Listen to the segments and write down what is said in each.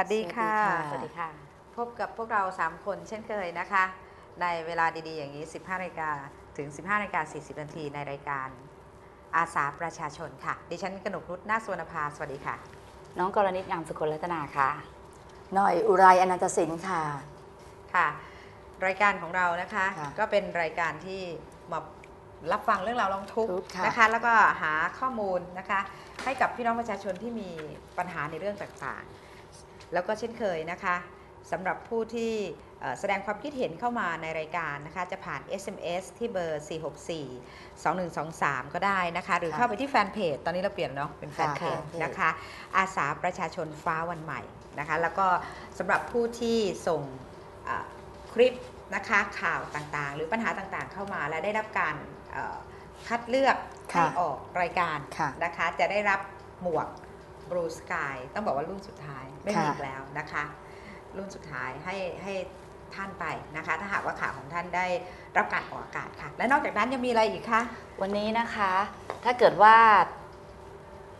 สวัสดีค่ะ สวัสดีค่ะ พบกับพวกเรา 3 คนเช่นเคยนะคะ ในเวลาดีๆอย่างนี้ 15นาฬิกาถึง 15นาฬิกา40นาทีในรายการอาสาประชาชนค่ะ ดิฉันกนกนุชนาคสวนภา สวัสดีค่ะ น้องกรณิตงามสุคนรัตนาค่ะหน่อยอุไรอนันตสินค่ะ ค่ะ รายการของเรานะคะค่ะก็เป็นรายการที่มารับฟังเรื่องราวร้องทุกข์ทุกข์ค่ะนะคะ แล้วก็หาข้อมูลนะคะ ให้กับพี่น้องประชาชนที่มีปัญหาในเรื่องต่างๆ แล้วก็เช่นเคยนะคะสำหรับผู้ที่แสดงความคิดเห็นเข้ามาในรายการนะคะ จะผ่าน SMS ที่เบอร์ 464 2123 ก็ได้นะคะ หรือเข้าไปที่แฟนเพจ ตอนนี้เราเปลี่ยนเนาะเป็นแฟนเพจนะคะ อาสาประชาชนฟ้าวันใหม่นะคะ แล้วก็สำหรับผู้ที่ส่งคลิปนะคะข่าวต่างๆ หรือปัญหาต่างๆเข้ามาและได้รับการคัดเลือกให้ออกรายการะนะคะ จะได้รับหมวก Blue Sky ต้องบอกว่ารุ่นสุดท้าย ไม่มีค่ะอีกแล้วนะคะ รุ่นสุดท้ายให้ให้ท่านไปนะคะ ถ้าหากว่าข่าวของท่านได้รับการออกอากาศค่ะ และนอกจากนั้นยังมีอะไรอีกคะ วันนี้นะคะ ถ้าเกิดว่า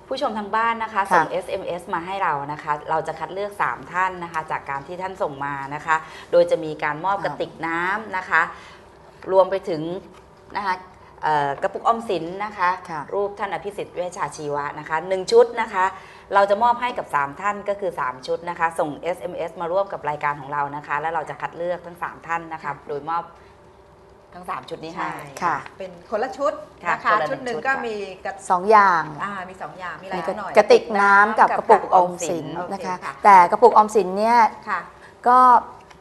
ผู้ชมทางบ้านนะคะค่ะส่ง SMS มาให้เรานะคะ เราจะคัดเลือก 3 ท่านนะคะ จากการที่ท่านส่งมานะคะ โดยจะมีการมอบกระติกน้ำนะคะ รวมไปถึงนะคะเอ่อกระปุกออมสินนะคะค่ะรูปท่านอภิสิทธิ์เวชชาชีวะนะคะหนึ่งชุดนะคะ เราจะมอบให้กับ 3 ท่านก็คือ 3 ชุดนะคะ ส่ง SMS มาร่วมกับรายการของเรานะคะ แล้วเราจะคัดเลือกทั้ง 3 ท่านนะคะโดยมอบทั้ง 3 ชุดนี้ให้ค่ะ เป็นคนละชุดค่ะนะคะคนละหนึ่งชุดหนึ่งชุดก็ค่ะ มีกระสองอย่างอ่ามีสองอย่างมีอะไรมีกระหน่อย กระติกน้ำกับกระปุกออมสินโอเคนะคะ ค่ะ แต่กระปุกออมสินเนี่ยค่ะก็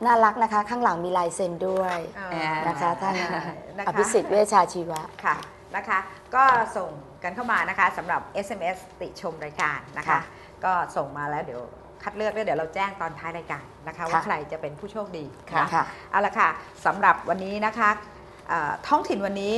น่ารักนะคะ ข้างหลังมีลายเซ็นด้วยอ่า นะคะท่านนะคะ อภิสิทธิ์เวชชาชีวะ ค่ะ นะคะ ก็ส่งกันเข้ามานะคะสำหรับ SMS ติชมรายการนะคะ ค่ะก็ส่งมาแล้วเดี๋ยวคัดเลือกแล้วเดี๋ยวเราแจ้งตอนท้ายรายการนะคะ ว่าค่ะ ใครจะเป็นผู้โชคดีค่ะนค่ะ เอาละค่ะสำหรับวันนี้นะคะเอ่อท้องถิ่นวันนี้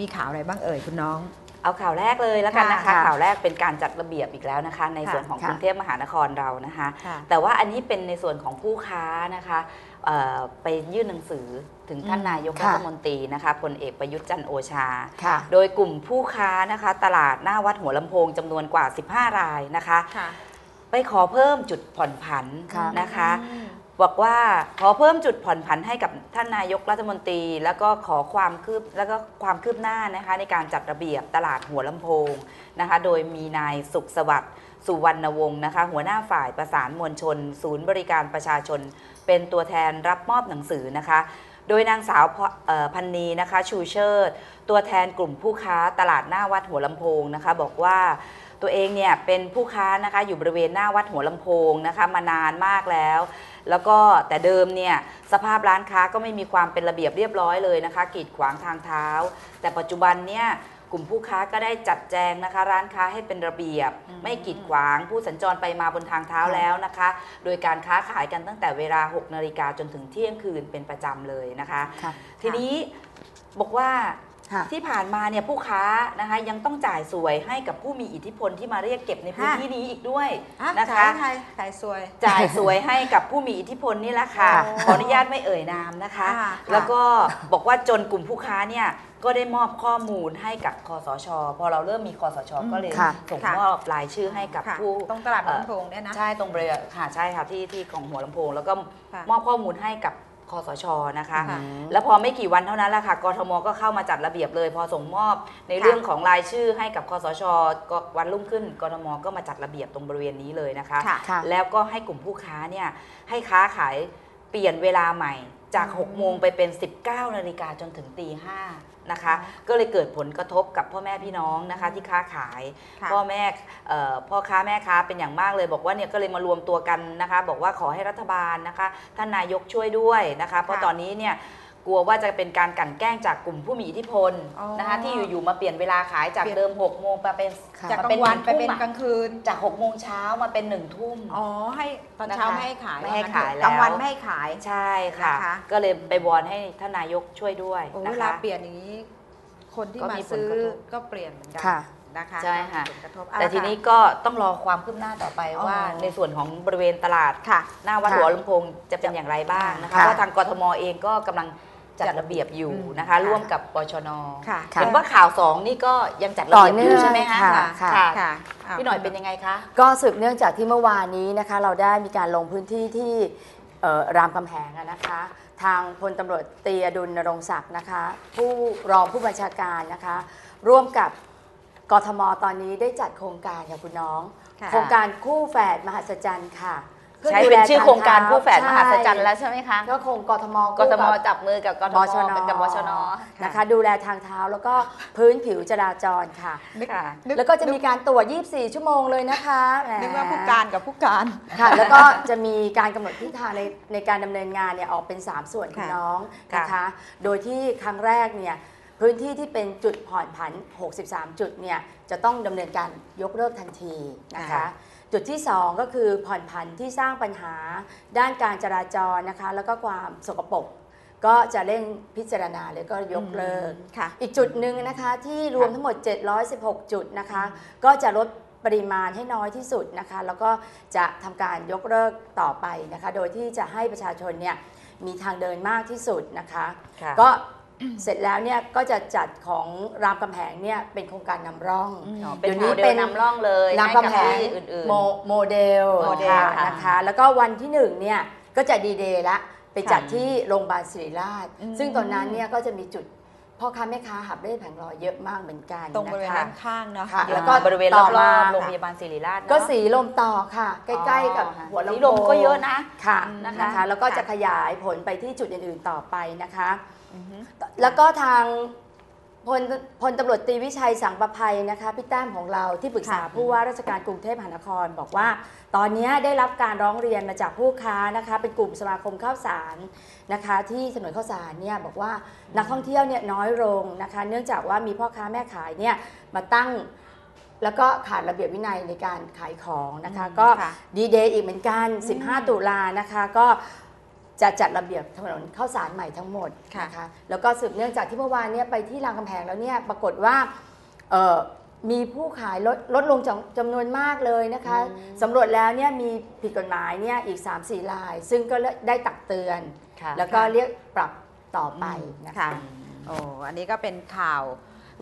มีข่าวอะไรบ้างเอ่ยคุณน้อง เอาข่าวแรกเลยแล้วกันนะคะ ค่ะข่าวแรกเป็นการจัดระเบียบอีกแล้วนะคะ ในค่ะส่วนของค่ะกรุงเทพมหานครเรานะคะ ค่ะ แต่ว่าอันนี้เป็นในส่วนของผู้ค้านะคะเอ่อไปยื่นหนังสือถึงท่านอืมนายกค่ะรัฐมนตรีนะคะพลเอกประยุทธ์จันทร์โอชา ค่ะ โดยกลุ่มผู้ค้านะคะ ตลาดหน้าวัดหัวลำโพงจำนวนกว่า 15 รายนะคะ ค่ะ ไปขอเพิ่มจุดผ่อนผันค่ะ นะคะ อืม บอกว่าขอเพิ่มจุดผ่อนผันให้กับท่านนายกรัฐมนตรี แล้วก็ขอความคืบแล้วก็ความคืบหน้านะคะในการจัดระเบียบตลาดหัวลำโพงนะคะโดยมีนายสุขสวัสดิ์สุวรรณวงศ์นะคะหัวหน้าฝ่ายประสานมวลชน ศูนย์บริการประชาชน เป็นตัวแทนรับมอบหนังสือนะคะ โดยนางสาวพันนีนะคะชูเชิด ตัวแทนกลุ่มผู้ค้าตลาดหน้าวัดหัวลำโพงนะคะ บอกว่าตัวเองเนี่ยเป็นผู้ค้านะคะอยู่บริเวณหน้าวัดหัวลำโพงนะคะมานานมากแล้ว แล้วก็แต่เดิมเนี่ยสภาพร้านค้าก็ไม่มีความเป็นระเบียบเรียบร้อยเลยนะคะ กีดขวางทางเท้า แต่ปัจจุบันเนี่ยกลุ่มผู้ค้าก็ได้จัดแจงนะคะ ร้านค้าให้เป็นระเบียบอืมไม่กีดขวางผู้สัญจรไปมาบนทางเท้าแล้วนะคะ โดยการค้าขายกันตั้งแต่เวลา 6 นาฬิกาจนถึงเที่ยงคืนเป็นประจำเลยนะคะค่ะทีนี้บอกว่า ค่ะ ที่ผ่านมาเนี่ยผู้ค้านะคะยังต้องจ่ายสวยให้กับผู้มีอิทธิพลที่มาเรียกเก็บในพื้นฮะที่นี้อีกด้วยอะนะคะขายใครขายสวย จ่ายสวยให้กับผู้มีอิทธิพลนี่แหละค่ะค่ะขออนุญาตไม่เอ่ยนามนะคะค่ะแล้วก็บอกว่าจนกลุ่มผู้ค้าเนี่ยก็ได้มอบข้อมูลให้กับคอสช พอเราเริ่มมีคอสช ก็เลยค่ะ ส่งค่ะ มอบรายชื่อให้กับค่ะผู้ตรงตลาดหัวลำโพงเนี่ยนะ ใช่ตรงบริเวณค่ะใช่ค่ะที่ที่ของหัวลำโพง แล้วก็ค่ะมอบข้อมูลให้กับค อสชนะคะค่ะแล้วพอไม่กี่วันเท่านั้นแหละค่ะกทมก็เข้ามาจัดระเบียบเลย พอส่งมอบในค่ะเรื่องของรายชื่อให้กับคอสชก็วันรุ่งขึ้นกทมก็มาจัดระเบียบตรงบริเวณนี้เลยนะคะค่ะค่ะแล้วก็ให้กลุ่มผู้ค้าเนี่ยให้ค้าขายเปลี่ยนเวลาใหม่จากอืม6โมงไปเป็น 19 นาฬิกาจนถึงตีห้า นะคะอ๋อก็เลยเกิดผลกระทบกับพ่อแม่พี่น้องนะคะที่ค้าขาย ค่ะ พ่อแม่เอ่อพ่อค้าแม่ค้าเป็นอย่างมากเลย บอกว่าเนี่ยก็เลยมารวมตัวกันนะคะ บอกว่าขอให้รัฐบาลนะคะ ท่านนายกช่วยด้วยนะคะ เพราะค่ะตอนนี้เนี่ย กลัวว่าจะเป็นการกลั่นแกล้งจากกลุ่มผู้มีอิทธิพลอ๋อนะคะที่อยู่ๆมาเปลี่ยนเวลาขายจากเปลี่ยนเดิม6โมงมาเป็นค่ะ จากมกลางวันหไปเป็นทุ่มอะกลางคืน จาก6โมงเช้ามาเป็น1ทุ่ม อ๋อให้ตอนเช้านะคะไม่ให้ขายไม่ให้ว่งั้นขายเถอะแล้ว กลางวันไม่ให้ขาย ใช่ค่ะ นะคะ ก็เลยไปวอนให้ท่านนายกช่วยด้วยโอ้นะเวลาคะ เปลี่ยนอย่างนี้ คนที่ก็มามีผลซื้อกระทบก็เปลี่ยนเหมือนกัค่ะนะคะใช่ค่ะก็มีผลกระทบแต่เอาละทีนี้ค่ะก็ต้องรอความคืบหน้าต่อไปอ๋อว่า ในส่วนของบริเวณตลาด ค่ะ หน้าวัดค่ะหัวลำโพงจะเป็นอย่างไรบ้างนะคะค่ะเพราะทางกทมเองก็กำลัง จัดระเบียบอยู่อืมนะคะค่ะร่วมกับปชนค่ะค่ะเห็นว่าข่าวสองนี่ก็ยังจัดระต่อเบียบอเนื่ยู่องใช่ไหมคะค่ะค่ะค่ะค่ะาพี่หน่อยเป็นยังไงคะก็สืบเนื่องจากที่เมื่อวานนี้นะคะ เราได้มีการลงพื้นที่ที่เอ่อรามคำแหงอะนะคะ ทางพลตำรวจตรีอดุลนรงศักดิ์นะคะ ผู้รองผู้บัญชาการนะคะ ร่วมกับกทมตอนนี้ได้จัดโครงการค่ะคุณน้องค่ะโครงการคู่แฝดมหัศจรรย์ค่ะพื่ ใช้ดูเป็นแลชื่อโครงการทคู่แฝดมหัศจรรย์ใช่แล้วใช่ไหมคะก็คงกทมกทมคู่บจับมือกับกทบมชนกับบชนนะคะ ดูแลทางเท้าแล้วก็พื้นผิวจราจรค่ะนึกค่ะนึกแล้วก็จะมีการตรวจ 24 ชั่วโมงเลยนะคะแหมนึกว่าผู้การกับผู้การค่ะ แล้วก็จะมีการกำหนดทิศทางในในการดำเนินงานเนี่ยออกเป็น 3 ส่วนคุณค่ะน้องค่ะนะคะ โดยที่ครั้งแรกเนี่ยพื้นที่ที่เป็นจุดผ่อนผัน 63 จุดเนี่ยจะต้องดำเนินการยกเลิกทันทีนะคะค่ะ จุดที่ 2 ก็คือผ่อนผันที่สร้างปัญหาด้านการจราจรนะคะ แล้วก็ความสกปรกก็จะเร่งพิจารณาเลยก็ยกเลิกค่ะอีกจุดหนึ่งนะคะที่รวมทั้งหมด 716 จุดนะคะ ก็จะลดปริมาณให้น้อยที่สุดนะคะ แล้วก็จะทำการยกเลิกต่อไปนะคะ โดยที่จะให้ประชาชนเนี่ยมีทางเดินมากที่สุดนะคะค่ะก็ เสร็จแล้วเนี่ยก็จะจัดของรามคำแหงเนี่ยเป็นโครงการนำร่องอืมอ๋อเป็นเดี๋ยวโมนี้เดเป็ลนนำร่องเลยรามให้กับคำแหงที่อื่นโมโมเดลโมเดลค่ะค่ะนะคะแล้วก็วันที่หนึ่งเนี่ยก็จะดีเดย์ละไปจัดค่ะที่โรงพยาบาลศิริราชอืมซึ่งตอนนั้นเนี่ยก็จะมีจุด พ่อค้าแม่ค้าหับเล่แผงลอยเยอะมากเหมือนกันตรงบริเวณนะคะ ด้านข้างเนาะค่ะๆเดี๋ยแล้ววก็บริเวณรต่ออบมาๆโรงพยาบาลศิริราชเนอะก็สีลมต่อค่ะ ใกล้ ๆ กับอ๋อหัวลำสีโพลมงก็เยอะนะ ค่ะนะคะนะคะแล้วก็จะค่ะขยายผลไปที่จุดอื่นๆต่อไปนะคะ อือฮึ แล้วก็ทาง พลพลตำรวจตรีวิชัยสังประภัยนะคะพี่แต้มของเราที่ปรึกษาค่ะผู้ว่าราชการกรุงเทพมหานคร บอกว่า ตอนนี้ได้รับการร้องเรียนมาจากผู้ค้านะคะ เป็นกลุ่มสมาคมข้าวสารนะคะ ที่ถนนข้าวสารเนี่ยบอกว่านักท่องเที่ยวเนี่ยน้อยลงนะคะ เนื่องจากว่ามีพ่อค้าแม่ขายเนี่ยมาตั้งแล้วก็ขาดระเบียบวินัยในการขายของนะคะอืมก็ค่ะดีเดย์อีกเหมือนกันอืม15 ตุลานะคะ ก็ จะจัดระเบียบถนนข้าวสารใหม่ทั้งหมดค่ะนะคะแล้วก็สืบเนื่องจากที่เมื่อวานเนี่ยไปที่รามคำแหงแล้วเนี่ยปรากฏว่าเอ่อมีผู้ขายลดลดลงจำจำนวนมากเลยนะคะสำรวจแล้วเนี่ยมีผิดกฎหมายเนี่ยอีก 3-4ราย ซึ่งก็ได้ตักเตือนค่ะแล้วก็เรียกปรับต่อไปนะคะค่ะโอ้อันนี้ก็เป็นข่าว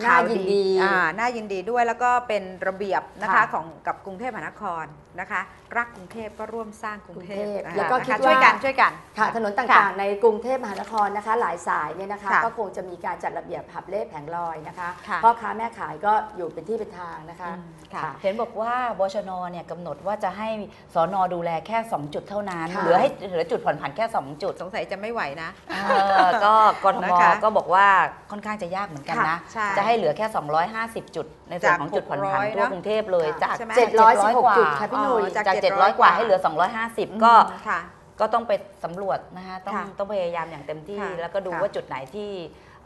น่าข่วยินดีอ่าน่ายินดีด้วยแล้วก็เป็นระเบียบนะคะค่ะของกับกรุงเทพมหานครนะคะ รักกรุงเทพก็ร่วมสร้างกรุงเทพกรุงเทพนะคะแล้วก็นะคะคิดว่า ช่วยกันช่วยกัน ค่ะถนนค่ะต่างๆ ในกรุงเทพมหานครนะคะ หลายสายเนี่ยนะคะ ค่ะก็คงจะมีการจัดระเบียบหับเล่แผงลอยนะคะค่ะ พ่อค้าแม่ขายก็อยู่เป็นที่เป็นทางนะคะอืมค่ะค่ะเห็นบอกว่าบชนเนี่ยกำหนดว่าจะให้สอนอดูแลแค่ 2 จุดเท่านั้นค่ะ เหลือให้เหลือจุดผ่อนผันแค่ 2 จุดสงสัยจะไม่ไหวนะ เออก็กทมนะคะก็บอกว่าค่อนข้างจะยากเหมือนกันนะ ค่ะใช่จะให้เหลือแค่ 250 จุด ในส่วนของจุดผ่อนผันจาก600ทั่วกรุงเทพเลยค่ะจากใช่ไหม700 716จุดค่ะพี่หนุ่ยอ๋อจากจาก700 700 กว่าให้เหลือ 250 ก็อืมค่ะก็ต้องไปสำรวจนะคะต้องค่ะต้องพยายามอย่างเต็มที่ค่ะแล้วก็ดูค่ะว่าจุดไหนที่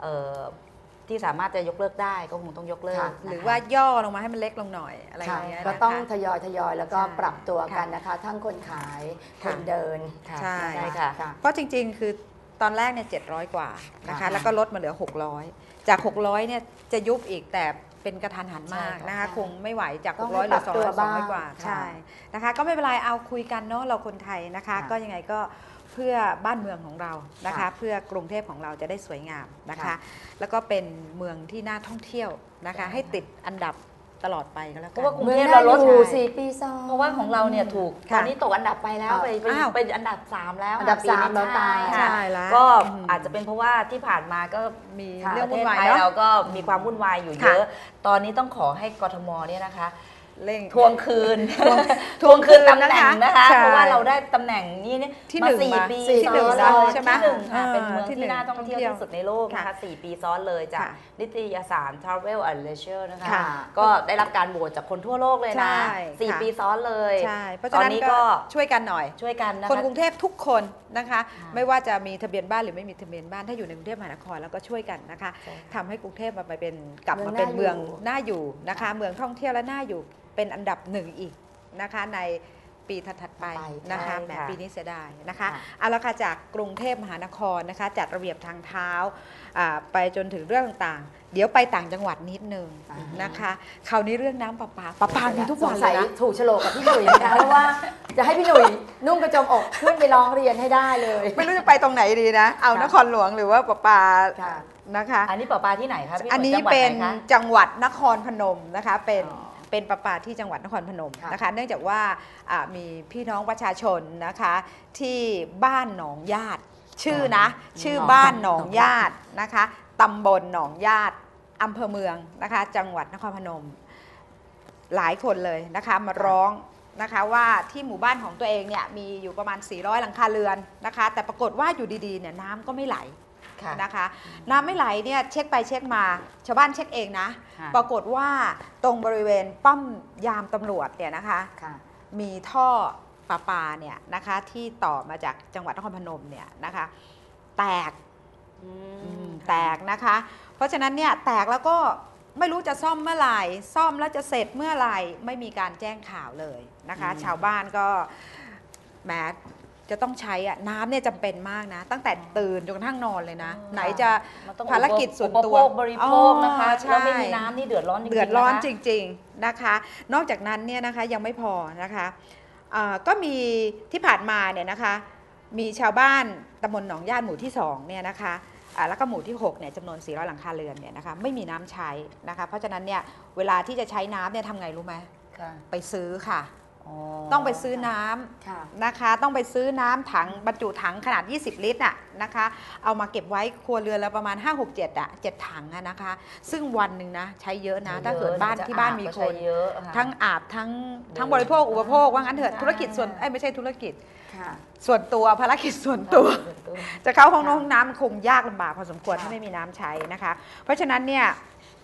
เอ่อที่สามารถจะยกเลิกได้ก็คงต้องยกเลิกค่ะนะคะหรือว่าย่อลงมาให้มันเล็กลงหน่อยอะไรอค่ะย่างเงี้ยก็นะคะต้องทยอยทยอยแล้วก็ใช่ปรับตัวกันค่ะนะคะ ทั้งคนขายคค่ะนเดินค่ะใช่ใช่ค่ะค่ะเพราะจริง ๆ คือตอนแรกเนี่ย700กว่านะคะค่ะแล้วก็ลดมาเหลือ 600 จาก 600เนี่ยจะยุบอีกแต่เป็นกระทันหันมากใช่ค่ะนะคะ คงไม่ไหวจาก ต้อง600เหลือปรับตัว200 บ้าง200กว่าค่ะใช่นะคะ ก็ไม่เป็นไรเอาคุยกันเนาะเราคนไทยนะคะ ค่ะก็ยังไงก็เพื่อบ้านเมืองของเรานะคะ ค่ะเพื่อกรุงเทพของเราจะได้สวยงามนะคะ ค่ะแล้วก็เป็นเมืองที่น่าท่องเที่ยวนะคะให้ติดอันดับ ตลอดไปก็แล้วเพกัราะว่ากรุงเมืองเทพน่าเราลด อยู่ใช่สี่ปีซ้อน เพราะว่าของเราเนี่ยถูกค่ะตอนนี้ตกอันดับไปแล้วอ้าวไปเป็นอ้าวเป็นอันดับ 3 แล้วอันดับปีสามนี้แล้วตายค่ะใช่แล้วก็อืมอาจจะเป็นเพราะว่าที่ผ่านมาก็มีค่ะเรื่องประวุ่เทนศวายไทยเนาะเราก็มีความวุ่นวายอยู่ค่ะเยอะ ตอนนี้ต้องขอให้กทมเนี่ยนะคะ เร่ง ทวงคืน ทวงคืนตำแหน่งนะคะ ใช่เพราะว่าเราได้ตำแหน่งนี้เนี่ยที่มาหนึ่งสี่มาปีสี่ซ้ที่อนหนึ่งเลยใช่ไหมที่หนึ่งค่ะ เออเป็นเมืองที่ที่หนึ่งน่าท่องเที่ยวที่สุดในโลกนะค่ะคะสี่ปีซ้อนเลยจากค่ะนิตยสาร Travel and Leisure นะคะ ค่ะก็ได้รับการโหวตจากคนทั่วโลกเลยนะใช่สี่ค่ะ ปีซ้อนเลย ใช่เพราะตฉะอนนั้นนี้ก็ก็ช่วยกันหน่อย ช่วยกันนะคะ คนกรุงเทพทุกคนนะคะ ค่ะไม่ว่าจะมีทะเบียนบ้านหรือไม่มีทะเบียนบ้านถ้าอยู่ในกรุงเทพมหานครแล้วก็ช่วยกันนะคะใช่ค่ะทำให้กรุงเทพมาเป็นกลับเมืมาองเป็นน่าเมืองอยู่น่าอยู่นะคะ เมืองท่องเที่ยวและน่าอยู่ เป็นอันดับหนึ่งอีกนะคะในปีถัดๆไปไปนะคะใช่แหมค่ะปีนี้เสียดายนะคะค่ะเอาละค่ะจากกรุงเทพมหานครนะคะจัดระเบียบทางเท้าอ่าไปจนถึงเรื่องต่างๆ เดี๋ยวไปต่างจังหวัดนิดนึงอ่านนะคะคราวนี้เรื่องน้ำประปาประปามีทุกวันสงเลสัยยนะถูกโฉลกกับพี่หนุ่ยนะคะเพราะว่าจะให้พี่หนุ่ยนุ่งกระโจมอกขึ้นไปร้องเรียนให้ได้เลย ไม่รู้จะไปตรงไหนดีนะ เอาค่ะนครหลวงหรือว่าปะปาค่ะนะคะ อันนี้ปลาปลาที่ไหนคะพี่หอันนุ่ยนี้จังหวัดเป็นไหนคะจังหวัดนครพนมนะคะเป็นอ๋อ เป็นประปาที่จังหวัดนครพนมค่ะนะคะ เนื่องจากว่าอ่ามีพี่น้องประชาชนนะคะที่บ้านหนองญาติ ชื่อนะ ชื่อบ้านหนองญาตินะคะตำบลหนองญาติอำเภอเมืองนะคะ จังหวัดนครพนม หลายคนเลยนะคะมาร้องนะคะว่าที่หมู่บ้านของตัวเองเนี่ยมีอยู่ประมาณ 400 หลังคาเรือนนะคะ แต่ปรากฏว่าอยู่ดีๆเนี่ยน้ำก็ไม่ไหล ค่ะนะคะ น้ำไม่ไหลเนี่ยเช็คไปเช็คมา ชาวบ้านเช็คเองนะ ค่ะปรากฏว่าตรงบริเวณป้อมยามตำรวจเนี่ยนะคะ ค่ะ มีท่อประปาเนี่ยนะคะที่ต่อมาจากจังหวัดนครพนมเนี่ยนะคะ แตกอืมแตกนะคะ เพราะฉะนั้นเนี่ยแตกแล้วก็ไม่รู้จะซ่อมเมื่อไหร่ ซ่อมแล้วจะเสร็จเมื่อไหร่ ไม่มีการแจ้งข่าวเลยนะคะชาวบ้านก็แหม้ จะต้องใช้อะน้ำเนี่ยจำเป็นมากนะ ตั้งแต่ตื่นจนกระทั่งนอนเลยนะอ๋อไหนจะมันต้องภารกิจส่วนตัวอุปโภคบริโภคนะคะอ๋อใช่ แล้วไม่มีน้ำนี่เดือดร้อนจริงๆเดือดร้อนนะคะจริงๆนะคะ นอกจากนั้นเนี่ยนะคะยังไม่พอนะคะอ่าก็มีที่ผ่านมาเนี่ยนะคะ มีชาวบ้านตำบลหนองญาติหมู่ที่2เนี่ยนะคะอ่าแล้วก็หมู่ที่6เนี่ยจำนวน 400 หลังคาเรือนเนี่ยนะคะไม่มีน้ำใช้นะคะ เพราะฉะนั้นเนี่ยเวลาที่จะใช้น้ำเนี่ยทำไงรู้ไหมค่ะ ไปซื้อค่ะอ๋อ ต้องไปซื้อน้ำค่ะนะคะ ต้องไปซื้อน้ำถังบรรจุถังขนาด 20 ลิตรน่ะนะคะ เอามาเก็บไว้ครัวเรือนละประมาณ 5 6 7อะ7ถังอะนะคะ ซึ่งวันหนึ่งนะใช้เยอะนะ ถ้าเกิดบ้านจะที่บ้านมีอาบคก็นใช้เยอะค่ะทั้งอาบทั้งทั้งดื่มบริโภคอุปโภคว่างั้นเถอะใช่ธุรกิจส่วนเอ้ยไม่ใช่ธุรกิจค่ะส่วนตัวภารกิจส่วนตัว จะเข้าห้องน้ำค่ะห้องน้ำคงยากลำบากพอสมควรค่ะถ้าไม่มีน้ำใช้นะคะ เพราะฉะนั้นเนี่ย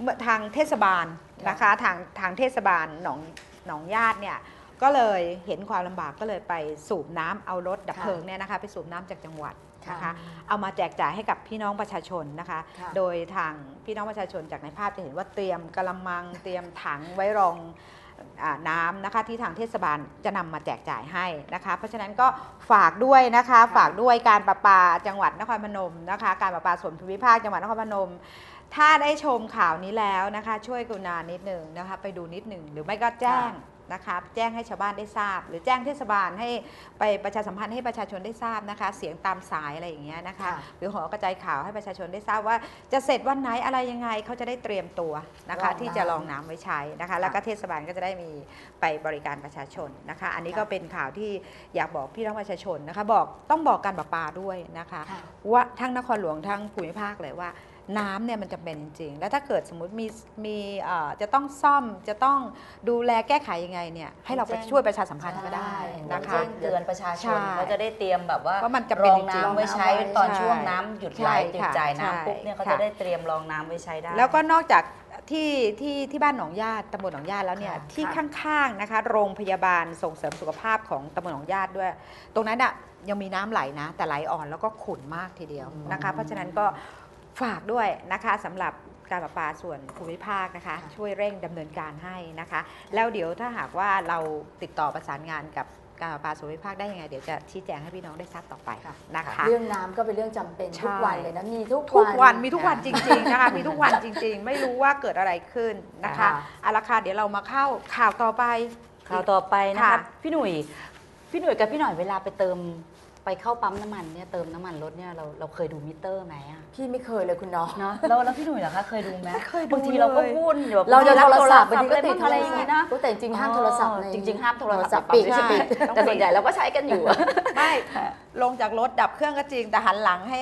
เมื่อทางเทศบาลนะคะทางทางเทศบาลหนองหนองญาติเนี่ย ก็เลยเห็นความลำบากก็เลยไปสูบน้ำเอารถดับเพลิงเนี่ยนะคะ ไปสูบน้ำจากจังหวัดนะคะ เอามาแจกจ่ายให้กับพี่น้องประชาชนนะคะ ค่ะโดยทางพี่น้องประชาชนจากในภาพจะเห็นว่าเตรียมกระมัง เตรียมถังไว้รองอาน้ำนะคะที่ทางเทศบาลจะนำมาแจกจ่ายให้นะคะ เพราะฉะนั้นก็ฝากด้วยนะคะฝากด้วยการประปาจังหวัดนครพนมนะคะ การประปาส่วนภูมิภาคจังหวัดนครพนม ถ้าได้ชมข่าวนี้แล้วนะคะ ช่วยกรุณานิดหนึ่งนะคะ ไปดูนิดหนึ่งหรือไม่ก็แจ้ง นะคะแจ้งให้ชาวบ้านได้ทราบ หรือแจ้งเทศบาลให้ไปประชาสัมพันธ์ให้ประชาชนได้ทราบนะคะ เสียงตามสายอะไรอย่างเงี้ยนะคะค่ะหรือหอกระจายข่าวให้ประชาชนได้ทราบว่า จะเสร็จวันไหนอะไรยังไงเขาจะได้เตรียมตัวนะคะรองน้ำที่จะรองน้ำไว้ใช้นะคะ แล้วก็เทศบาลก็จะได้มีไปบริการประชาชนนะคะ อันนี้ก็เป็นข่าวที่อยากบอกพี่น้องประชาชนนะคะ บอกต้องบอกการประปาด้วยนะคะค่ะว่าทั้งนครหลวงทั้งภูมิภาคเลยว่า น้ำเนี่ยมันจะเป็นจริง แล้วถ้าเกิดสมมติมีมีเอ่อจะต้องซ่อมจะต้องดูแลแก้ไขยังไงเนี่ยให้เราไปแจ้งช่วยประชาสัมพันธ์ก็ได้นะนะคะคะเตือนประชาชนใช่เขาจะได้เตรียมแบบว่าว่ามันจะรเป็นองจริงๆน้ำไว้ใช้ใช่ตอนช่วงน้ำหยุดไหลใช่หยุดค่ะจ่ายใช่น้ำปุ๊บเนี่ยเขาค่ะจะได้เตรียมรองน้ำไว้ใช้ได้ แล้วก็นอกจากที่ที่ที่บ้านหนองญาติตำบลหนองญาติแล้วเนี่ยค่ะที่ค่ะข้างๆนะคะ โรงพยาบาลส่งเสริมสุขภาพของตำบลหนองญาติด้วย ตรงนั้นอะยังมีน้ำไหลนะ แต่ไหลอ่อนแล้วก็ขุ่นมากทีเดียวนะคะ เพราะฉะนั้นก็ ฝากด้วยนะคะสำหรับการประปาส่วนภูมิภาคนะคะค่ะช่วยเร่งดำเนินการให้นะคะ แล้วเดี๋ยวถ้าหากว่าเราติดต่อประสานงานกับการประปาส่วนภูมิภาคได้ยังไงเดี๋ยวจะชี้แจงให้พี่น้องได้ทราบต่อไปนะคะ เรื่องน้ำก็เป็นเรื่องจำเป็นใช่ทุกวันเลยนะมีทุกทุกวันมีทุกวันค่ะจริงๆนะคะมีทุกวันจริงๆ ไม่รู้ว่าเกิดอะไรขึ้นนะคะค่ะ เอาละค่ะเดี๋ยวเรามาเข้าข่าวต่อไป ข่าวต่อไปนะค่ะคะพี่หนุ่ยพี่หนุ่ยกับพี่หน่อยเวลาไปเติม ไปเข้าปั๊มน้ำมันเนี่ยเติมน้ำมันรถเนี่ยเราเราเคยดูมิเตอร์ไหมอะพี่ไม่เคยเลยคุณน้อง เนาะแล้วแล้วพี่หนุ่ยเหรอคะเคยดูไหมไม่เคยดูบางทีเราก็เลยวุ่นแบบเราจะบโทรศัพท์รับางทีก็อะไรติดบ้างอะไรอย่างงี้นะ แต่จริงๆห้ามโทรศัพท์ในจริง ๆ ห้ามโทรศัพท์ปิดไม่ใช่ปิดใช่ต้องปิดแต่ส่วนใหญ่เราก็ใช้กันอยู่อะไม่ลงจากรถดับเครื่องก็จริงแต่หันหลังให้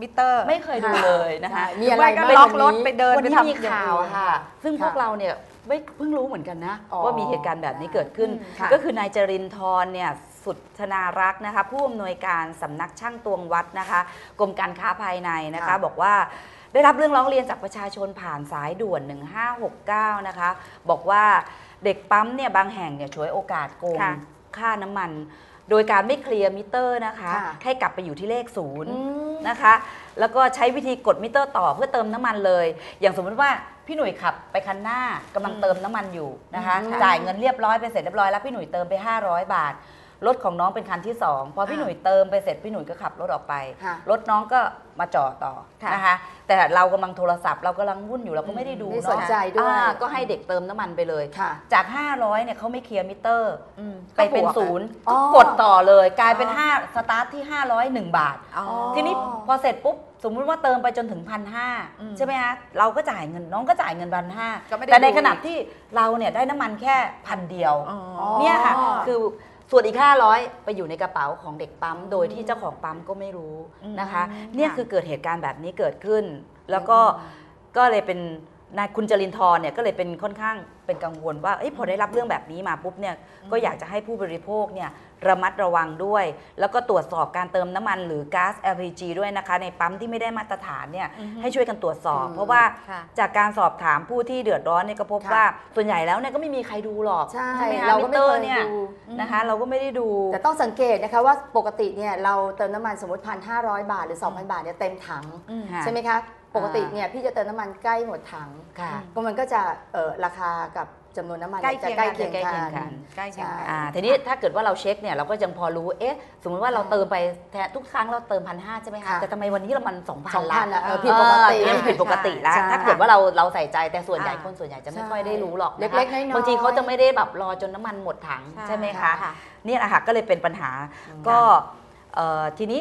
มิเตอร์ ไม่เคยดูเลยนะคะใช่มีอะไรก็บ้างล็อกวันรถนี้ไปเดินวันไปนี้ทำมีข่าวอะค่ะ ซึ่งพวกค่ะเราเนี่ย ไม่เพิ่งรู้เหมือนกันนะอ๋อว่ามีเหตุการณ์แบบนี้เกิดขึ้นอืมค่ะก็คือนายจรินทร์เนี่ยสุดธนารักษ์นะคะผู้อำนวยการสำนักช่างตวงวัดนะคะกรมการค้าภายในนะคะค่ะบอกว่าได้รับเรื่องร้องเรียนจากประชาชนผ่านสายด่วน 1569 นะคะ บอกว่าเด็กปั๊มเนี่ยบางแห่งเนี่ยฉวยโอกาสโกงค่ะค่าน้ำมัน โดยการไม่เคลียร์มิเตอร์นะคะค่ะให้กลับไปอยู่ที่เลขศูนย์อืม นะคะ แล้วก็ใช้วิธีกดมิเตอร์ต่อเพื่อเติมน้ำมันเลย อย่างสมมติว่าพี่หนุ่ยขับไปคันหน้ากำลังเติมน้ำมันอยู่นะคะอืมค่ะจ่ายเงินเรียบร้อยไปเสร็จเรียบร้อยแล้วพี่หนุ่ยเติมไป 500 บาท รถของน้องเป็นคันที่สองพอพี่อ่าหนุ่ยเติมไปเสร็จพี่หนุ่ยก็ขับรถออกไปค่ะรถน้องก็มาจอดต่อค่ะนะคะ แต่เรากำลังโทรศัพท์เรากำลังวุ่นอยู่เราก็ไม่ได้ดูไม่เนาะสนใจด้วยอ่าก็ให้เด็กเติมน้ำมันไปเลยค่ะจาก 500เนี่ยเขาไม่เคลียร์มิเตอร์อืมไปเป็นก็บวกอะศูนย์อ๋ก็อกดต่อเลย กลายเป็นอ๋อ5สตาร์ทที่ 501 บาทอ๋อทีนี้พอเสร็จปุ๊บสมมุติว่าเติมไปจนถึงพันห้าอืมใช่ไหมคะเราก็จ่ายเงินน้องก็จ่ายเงินพันห้าก็ไม่ได้แต่ในดูขณะที่เราเนี่ยได้น้ำมันแค่พันเดียวอ๋อเนี่ยค่ะอ๋อคือ ส่วนอีก 500 ไปอยู่ในกระเป๋าของเด็กปั๊ม โดยที่เจ้าของปั๊มก็ไม่รู้นะคะอืมเนี่ยค่ะคือเกิดเหตุการณ์แบบนี้เกิดขึ้น แล้วก็ก็เลยเป็นนายคุณจรินทร์เนี่ยก็เลยเป็นค่อนข้างเป็นกังวลว่าเอ้ยพอได้รับเรื่องแบบนี้มาปุ๊บเนี่ยก็อยากจะให้ผู้บริโภคเนี่ย ระมัดระวังด้วย แล้วก็ตรวจสอบการเติมน้ำมันหรือก๊าซ LPG ด้วยนะคะ ในปั๊มที่ไม่ได้มาตรฐานเนี่ยอือฮึให้ช่วยกันตรวจสอบอืมเพราะว่าค่ะจากการสอบถามผู้ที่เดือดร้อนเนี่ยก็พบค่ะว่าส่วนใหญ่แล้วเนี่ยก็ไม่มีใครดูหรอกใช่ไหมคะเราก็ไม่ตอเคยเนี่ยดูนะคะเราก็ไม่ได้ดู แต่ต้องสังเกตนะคะว่าปกติเนี่ยเราเติมน้ำมันสมมติพันห้าร้อยบาทหรือ 2,000 บาทเนี่ยเต็มถังอืมค่ะใช่ไหมคะปกติเนี่ยพี่จะเติมน้ำมันใกล้หมดถังค่ะก็มันก็จะเอ่อราคากับ จำนวนน้ำมันใกล้จะเคียงใกล้กันเคียงใกล้เคียงกักันนใกล้เคียงกัน อ่าทีนี้ถ้าเกิดว่าเราเช็คเนี่ยเราก็ยังพอรู้เอ๊ะ สมมติว่าเราใช่เติมไปแทนทุกครั้งเราเติมพันห้าใช่ไหมคะค่ะ แต่ทำไมวันนี้เรามันสองพันสองละพันละเออเออผิดปกติ เออผิดปกติแล้วใช่ถ้าเกิดว่าเราเราใส่ใจแต่ส่วนใหญ่อ่า คนส่วนใหญ่จะไม่ใช่ค่อยได้รู้หรอกนะคะเล็กๆน้อยๆ บางทีเขาจะไม่ได้แบบรอจนน้ำมันหมดถังใช่ไหมคะค่ะเนี่ยแหละค่ะก็เลยเป็นปัญหาก็เอ่อทีนี้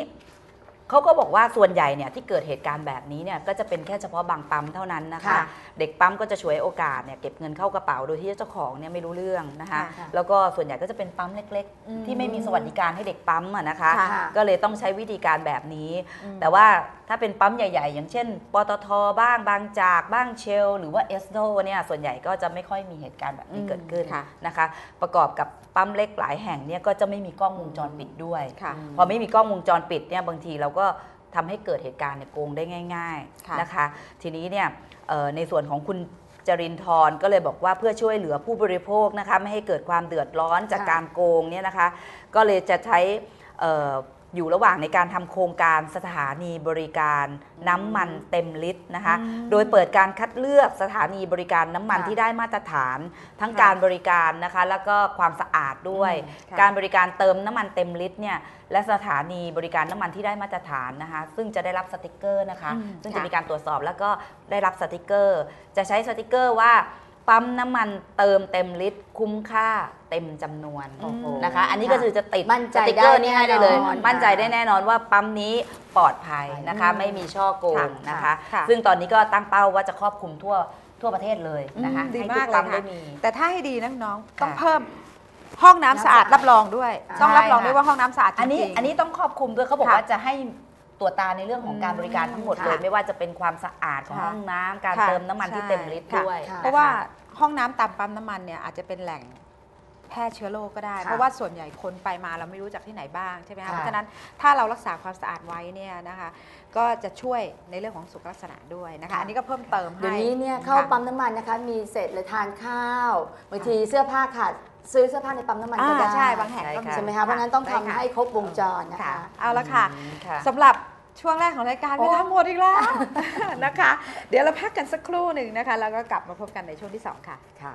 เขาก็บอกว่าส่วนใหญ่เนี่ยที่เกิดเหตุการณ์แบบนี้เนี่ยก็จะเป็นแค่เฉพาะบางปั๊มเท่านั้นนะคะ ค่ะเด็กปั๊มก็จะฉวยโอกาสเนี่ยเก็บเงินเข้ากระเป๋าโดยที่เจ้าของเนี่ยไม่รู้เรื่องนะคะ ค่ะแล้วก็ส่วนใหญ่ก็จะเป็นปั๊มเล็ก อืมๆ ที่ไม่มีสวัสดิการให้เด็กปั๊มอะนะคะ ค่ะ ก็เลยต้องใช้วิธีการแบบนี้อืมแต่ว่าถ้าเป็นปั๊มใหญ่ ๆ อย่างเช่น ปตทบ้างบางจากบ้างเชล หรือว่าเอสโดเนี่ยส่วนใหญ่ก็จะไม่ค่อยมีเหตุการณ์แบบนี้เกิดขึ้น ค่ะ นะคะประกอบกับ ปั๊มเล็กหลายแห่งเนี่ยก็จะไม่มีกล้องวงจรปิดด้วย ค่ะ พอไม่มีกล้องวงจรปิดเนี่ยบางทีเราก็ทำให้เกิดเหตุการณ์เนี่ยโกงได้ง่าย ค่ะ ๆนะคะ ทีนี้เนี่ยเอ่อในส่วนของคุณจรินทร์ก็เลยบอกว่าเพื่อช่วยเหลือผู้บริโภคนะคะไม่ให้เกิดความเดือดร้อนจากค่ะ การโกงเนี่ยนะคะ ก็เลยจะใช้เอ่อ อยู่ระหว่างในการทำโครงการสถานีบริการน้ำมันเต็มลิตรนะคะอืมโดยเปิดการคัดเลือกสถานีบริการน้ำมันค่ะที่ได้มาตรฐาน ทั้งค่ะการบริการนะคะ แล้วก็ความสะอาดด้วย อืมค่ะ การบริการเติมน้ำมันเต็มลิตรเนี่ยและสถานีบริการน้ำมันที่ได้มาตรฐานนะคะ ซึ่งจะได้รับสติกเกอร์นะคะ อืมซึ่งค่ะจะมีการตรวจสอบแล้วก็ได้รับสติกเกอร์ จะใช้สติกเกอร์ว่า ปั๊มน้ำมันเติมเต็มลิตรคุ้มค่าเต็มจำนวนโอ้โหนะคะ อันนี้ก็คือจะติดมั่นใจสติกเกอร์นี้ให้ได้เลยได้แน่นอนมั่นใจได้แน่นอนว่าปั๊มนี้ปลอดภัยนะคะอืมไม่มีช่อโกงค่ะนะคะ ค่ะ ซึ่งตอนนี้ก็ตั้งเป้าว่าจะครอบคลุมทั่วทั่วประเทศเลยนะคะอืมดีให้ทุมากกเลยปั๊มค่ะ ได้มี แต่ถ้าให้ดีนะน้องต้องค่ะเพิ่มห้องน้ำสะอาดน้ำสะอาดรับรองด้วยใช่ต้องรับรองด้วยค่ะว่าห้องน้ำสะอาดจริงๆ อันนี้อันนี้ต้องครอบคลุมด้วยเขาบอกค่ะว่าจะให้ ตรวจตาในเรื่องของการบริการทั้งหมดเลยค่ะไม่ว่าจะเป็นความสะอาดของค่ะห้องน้ำการค่ะเติมน้ำมันที่ใช่เต็มลิตรค่ะด้วยค่ะนคเพราะว่าห้องน้ำตามปั๊มน้ำมันเนี่ยอาจจะเป็นแหล่งแพร่เชื้อโรคก็ได้ค่ะเพราะว่าส่วนใหญ่คนไปมาเราไม่รู้จากที่ไหนบ้างใช่ไหมคะค่ะเพราะฉะนั้นถ้าเรารักษาความสะอาดไว้เนี่ยนะคะก็จะช่วยในเรื่องของสุขลักษณะด้วยนะคะค่ะอันนี้ก็เพิ่มเติมให้เดี๋ยวนี้เนี่ยเข้าค่ะปั๊มน้ำมันนะคะมีเศษหรือทานข้าวบางทีเสื้อผ้าขาด ซื้อเสื้อผ้าในปั๊มน้ำมันก็อ่าได้ใช่บางแห่งก็มีใช่ไหมคะเพราะฉะนั้นต้องทำได้ค่ะให้ครบวงจรนะค่ะคะ เอาละค่ะอืมค่ะ สำหรับช่วงแรกของรายการโอ้ เวลาหมดอีกแล้ว นะคะ เดี๋ยวเราพักกันสักครู่หนึ่งนะคะ แล้วก็กลับมาพบกันในช่วงที่2ค่ะ ค่ะ